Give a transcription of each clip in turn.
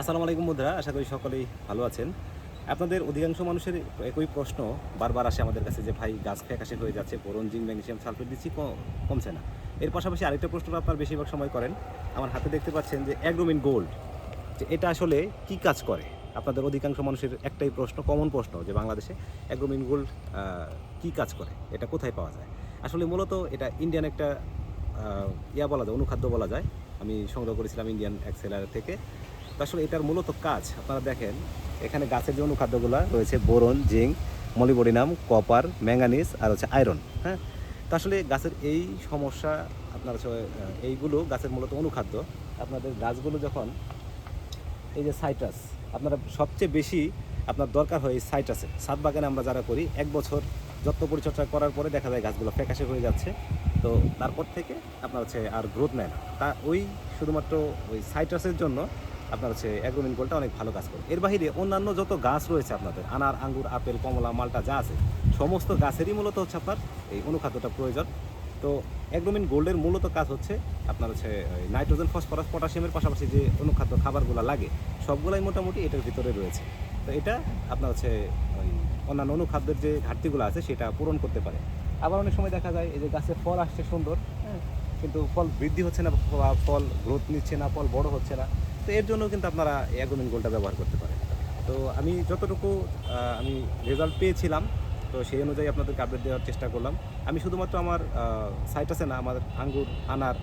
আসসালামু আলাইকুম বন্ধুরা আশা করি সকলেই ভালো আছেন। আপনাদের অধিকাংশ মানুষের একই প্রশ্ন, বারবার আসে আমাদের কাছে যে, ভাই, গাছ ফ্যাকাশে হয়ে যাচ্ছে, বোরন, জিঙ্ক ম্যাগনেসিয়াম সালফেট দিচ্ছি কমছে না। এর পাশাপাশি আরেকটা প্রশ্ন আপনার বেশিরভাগ সময় করেন, আমার হাতে দেখতে পাচ্ছেন যে, অ্যাগ্রোমিন গোল্ড যে, এটা আসলে কি কাজ করে? আপনাদের অধিকাংশ মানুষের একটাই প্রশ্ন, কমন প্রশ্ন, যে, বাংলাদেশে অ্যাগ্রোমিন গোল্ড কি কাজ করে? এটা কোথায় পাওয়া যায়? আসলে মূলত এটা ইন্ডিয়ান একটা ইয়া বলা যায়, অনুখাদ্য বলা যায়। আমি সংগ্রহ করেছিলাম ইন্ডিয়ান এক্সেলার থেকে। আসলে এটার মূলত কাজ। আপনারা দেখেন, এখানে গাছের যে অনুখাদ্যগুলো রয়েছে, boron, zinc, molybdenum, copper, manganese আর হচ্ছে আয়রন হ্যাঁ? তা আসলে গাছের এই সমস্যা, আপনার এইগুলো গাছের মূলত অনুখাদ্য। আপনাদের গাছগুলো যখন, এই যে সাইট্রাস, আপনারা সবচেয়ে বেশি আপনার দরকার হয় এই সাইট্রাসের সাত বাগানে আমরা যারা করি, এক বছর যত্ন পরিচর্যা করার পরে দেখা যায় গাছগুলো ফ্যাকাশে হয়ে যাচ্ছে। তো তারপর থেকে আপনার হচ্ছে আর গ্রোথ নেয় না। তা ওই শুধুমাত্র ওই সাইট্রাসের জন্য আপনার হচ্ছে অ্যাগ্রোমিন গোলটা অনেক ভালো কাজ করে। এর বাইরে অন্যান্য যত গাছ রয়েছে আপনাদের, আনার, আঙ্গুর, আপেল, কমলা, মালটা যা আছে, সমস্ত গাছেরই মূলত হচ্ছে আপনার এই অনুখাদ্যটা প্রয়োজন। তো অ্যাগ্রোমিন গোল্ডের মূলত কাজ হচ্ছে আপনার হচ্ছে নাইট্রোজেন ফসফরাস পটাশিয়ামের পাশাপাশি যে অনুখাদ্য খাবারগুলো লাগে, সবগুলাই মোটামুটি এটার ভিতরে রয়েছে। তো এটা আপনার হচ্ছে ওই অন্যান্য অনুখাদ্যের যে ঘাটতিগুলো আছে সেটা পূরণ করতে পারে। আবার অনেক সময় দেখা যায় এই যে গাছে ফল আসছে সুন্দর হ্যাঁ কিন্তু ফল বৃদ্ধি হচ্ছে না বা ফল গ্রোথ নিচ্ছে না, ফল বড় হচ্ছে না। তো এর জন্য কিন্তু আপনারা অ্যাগ্রোমিন গোল্ডটা ব্যবহার করতে পারেন। তো আমি যতটুকু আমি রেজাল্ট পেয়েছিলাম, তো সেই অনুযায়ী আপনাদেরকে আপডেট দেওয়ার চেষ্টা করলাম। আমি শুধুমাত্র আমার সাইট আছে না আমার আঙ্গুর, আনার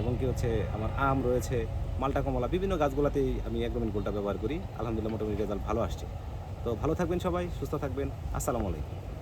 এবং কি হচ্ছে, আমার আম রয়েছে, মালটা কমলা, বিভিন্ন গাছগুলোতেই আমি একদম গোলটা ব্যবহার করি। আলহামদুলিল্লাহ, মোটামুটি রেজাল্ট ভালো আসছে। তো ভালো থাকবেন সবাই, সুস্থ থাকবেন। আসসালামু আলাইকুম।